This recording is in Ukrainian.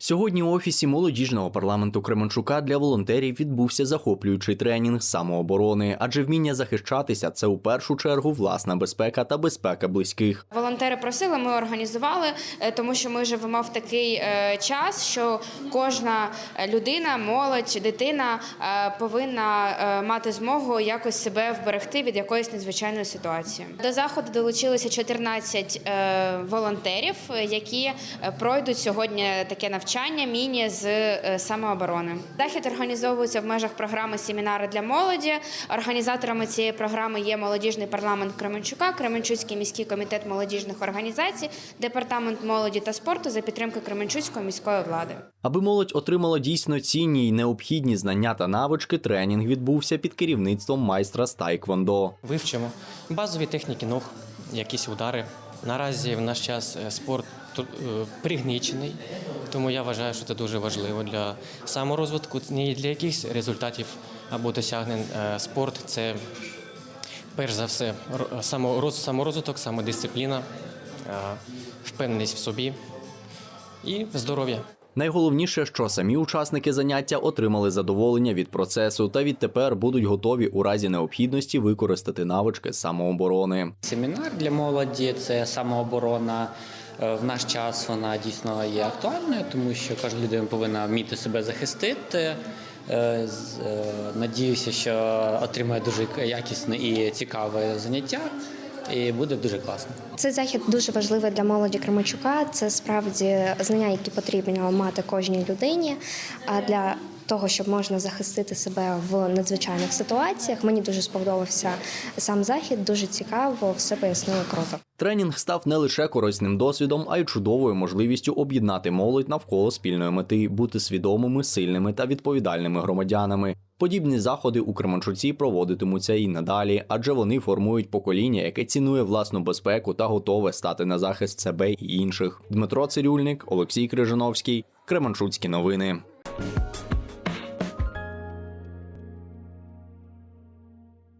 Сьогодні у офісі молодіжного парламенту Кременчука для волонтерів відбувся захоплюючий тренінг самооборони, адже вміння захищатися це у першу чергу власна безпека та безпека близьких. Волонтери просили, ми організували, е, тому що ми живемо в такий е, час, що кожна людина, молодь, дитина е, повинна е, мати змогу якось себе вберегти від якоїсь надзвичайної ситуації. До заходу долучилися 14 е, волонтерів, е, які е, пройдуть сьогодні таке навчання міні з е, самооборони. Захід організовується в межах програми семінари для молоді. Організаторами цієї програми є молодіжний парламент Кременчука, Кременчуцький міський комітет молодіжних організацій, департамент молоді та спорту за підтримки Кременчуцької міської влади. Аби молодь отримала дійсно цінні й необхідні знання та навички, тренінг відбувся під керівництвом майстра з тайквондо. Вивчимо базові техніки ног, якісь удари. Наразі в наш час е, спорт пригнічений, тому я вважаю, що це дуже важливо для саморозвитку, не для якихось результатів або досягнень. Е, Спорт це перш за все саморозвиток, самодисципліна, е, впевненість в собі і здоров'я. Найголовніше, що самі учасники заняття отримали задоволення від процесу та відтепер будуть готові у разі необхідності використати навички самооборони. Семінар для молоді це самооборона. Е, В наш час вона дійсно є актуальною, тому що кожна людина повинна вміти себе захистити. Е, е, Надіюся, що отримає дуже якісне і цікаве заняття, і буде дуже класно. Цей захід дуже важливий для молоді Кременчука. Це справді знання, які потрібно мати кожній людині. А для того, щоб можна захистити себе в надзвичайних ситуаціях, мені дуже сподобався сам захід. Дуже цікаво, все пояснили круто. Тренінг став не лише корисним досвідом, а й чудовою можливістю об'єднати молодь навколо спільної мети, бути свідомими, сильними та відповідальними громадянами. Подібні заходи у Кременчуці проводитимуться і надалі, адже вони формують покоління, яке цінує власну безпеку та готове стати на захист себе і інших. Дмитро Цирюльник, Олексій Крижановський, Кременчуцькі новини.